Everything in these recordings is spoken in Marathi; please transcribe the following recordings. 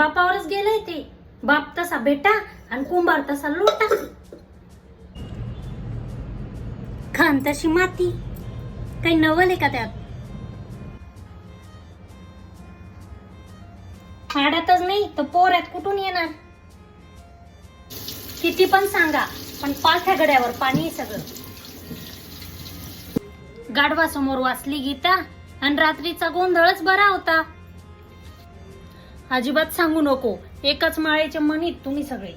बापावरच गेलंय ते. बाप तसा बेटा आणि कुंभार तसा लोटा. खान तशी माती. काही नवल आहे का त्यात? हाडातच नाही तर पोऱ्यात कुठून येणार? किती पण सांगा पण पालथ्या गड्यावर पाणी सगळं. गाढवा समोर वाचली गीता आणि रात्रीचा गोंधळच बरा होता. अजिबात सांगू नको. एकच माळेच्या मनीत तुम्ही सगळे.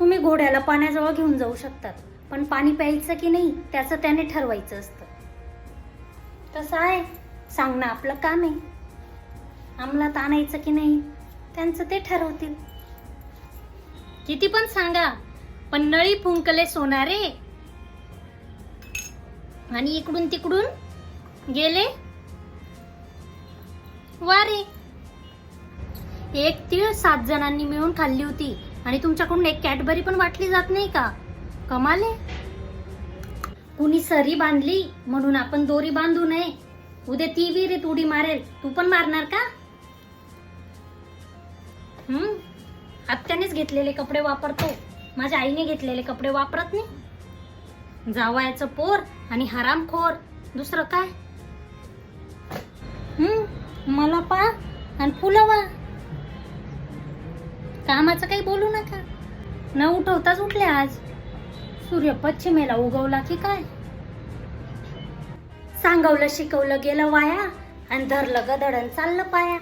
तुम्ही घोड्याला पाण्याजवळ घेऊन जाऊ शकतात पण पाणी प्यायचं की नाही त्याचं त्याने ठरवायचं असतं. तसं आहे. सांगणं आपलं काम आहे. अंमलात आणायचं की नाही त्यांचं ते ठरवतील. किती पण सांगा पण नळी फुंकले सोनारे. आणि इकडून तिकडून गेले वारे एक तीळ सात जणांनी मिळून खाल्ली होती आणि तुमच्याकडून एक कॅडबरी पण वाटली जात नाही का? कमाले कुणी सरी बांधली म्हणून आपण दोरी बांधू नये. उद्या ती विहिरीत उडी मारेल. तू पण मारणार का? हम्म. आत्यानेच घेतलेले कपडे वापरतो. माझ्या आईने घेतलेले कपडे वापरत नाही. जावायचं पोर आणि हरामखोर. दुसरं काय? हम्म मला पा आणि फुलवा. कामाचं काही बोलू नका. न उठवताच उठले आज. सूर्य पश्चिमेला उगवला की काय? सांगवलं शिकवलं गेलं वाया आणि धरलं गदडन चाललं पाया.